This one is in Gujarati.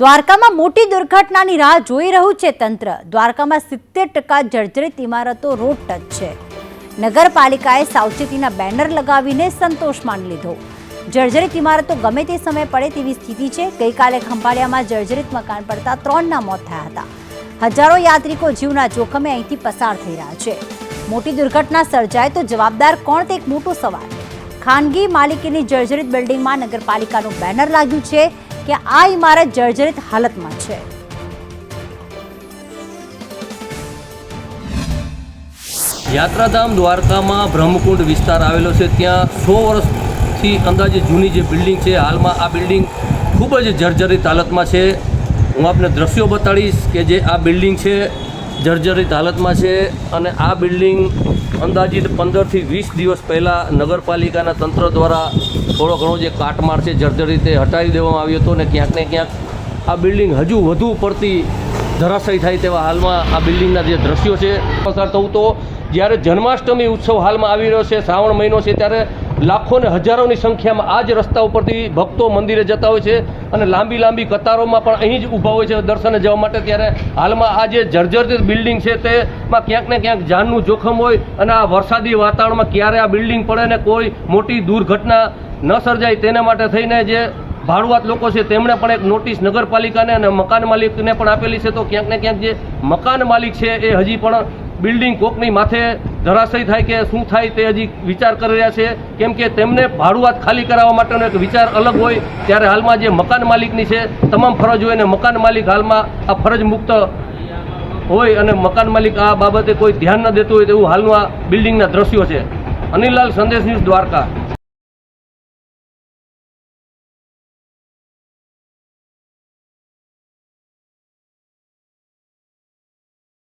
દ્વારકામાં મોટી દુર્ઘટનાની રાહ જોઈ રહ્યું છે તંત્ર. દ્વારકામાં સિત્તેર ટકા જર્જરિત ઇમારતો રોડ ટચ છે. નગરપાલિકાએ સાવચેતીના બેનર લગાવીને સંતોષ માની લીધો. જર્જરિત ઇમારતો ગમે તે સમયે પડે તેવી સ્થિતિ છે. ગઈકાલે ખંભાળિયામાં જર્જરિત મકાન પડતા ત્રણના મોત થયા હતા. હજારો યાત્રિકો જીવના જોખમે અહીંથી પસાર થઈ રહ્યા છે. મોટી દુર્ઘટના સર્જાય તો જવાબદાર કોણ તે એક મોટો સવાલ. ખાનગી માલિકીની જર્જરિત બિલ્ડિંગમાં નગરપાલિકાનું બેનર લાગ્યું છે. કે આ ઇમારત જર્જરિત હાલતમાં છે. યાત્રાધામ દ્વારકામાં બ્રહ્મકુંડ વિસ્તાર આવેલો છે. ત્યાં સો વર્ષથી અંદાજે જૂની જે બિલ્ડિંગ છે, હાલમાં આ બિલ્ડિંગ ખૂબ જ જર્જરિત હાલતમાં છે. હું આપને દ્રશ્યો બતાડીશ કે જે આ બિલ્ડિંગ છે જર્જરિત હાલતમાં છે અને આ બિલ્ડિંગ અંદાજિત પંદરથી વીસ દિવસ પહેલાં નગરપાલિકાના તંત્ર દ્વારા થોડો ઘણો જે કાટમાળ છે જર્જરિતે હટાવી દેવામાં આવ્યો હતો ને ક્યાંક ને ક્યાંક આ બિલ્ડિંગ હજુ વધુ પડતી ધરાશયી થાય તેવા હાલમાં આ બિલ્ડિંગના જે દ્રશ્યો છે. પસાર થવું તો જ્યારે જન્માષ્ટમી ઉત્સવ હાલમાં આવી રહ્યો છે, શ્રાવણ મહિનો છે ત્યારે લાખો ને હજારોની સંખ્યામાં આ જ રસ્તા ઉપરથી ભક્તો મંદિરે જતા હોય છે અને લાંબી લાંબી કતારોમાં પણ અહીં જ ઊભા હોય છે દર્શને જવા માટે. ત્યારે હાલમાં આ જે જર્જરિત બિલ્ડિંગ છે તેમાં ક્યાંક ને ક્યાંક જાનનું જોખમ હોય અને આ વરસાદી વાતાવરણમાં ક્યારે આ બિલ્ડિંગ પડે ને કોઈ મોટી દુર્ઘટના ન સર્જાય તેના માટે થઈને જે ભાડુઆત લોકો છે તેમણે પણ એક નોટિસ નગરપાલિકાને અને મકાન માલિકને પણ આપેલી છે. તો ક્યાંક ને ક્યાંક જે મકાન માલિક છે એ હજી પણ બિલ્ડિંગ કોકની માથે ધરાશયી થાય કે શું થાય તે હજી વિચાર કરી રહ્યા છે. કેમ કે તેમને ભાડુઆત ખાલી કરાવવા માટેનો એક વિચાર અલગ હોય, ત્યારે હાલમાં જે મકાન માલિકની છે, તમામ ફરજ હોય અને મકાન માલિક હાલમાં આ ફરજ મુક્ત હોય અને મકાન માલિક આ બાબતે કોઈ ધ્યાન ન દેતું હોય તેવું હાલનું આ બિલ્ડિંગના દ્રશ્યો છે. અનિલલાલ, સંદેશ ન્યૂઝ દ્વારકા.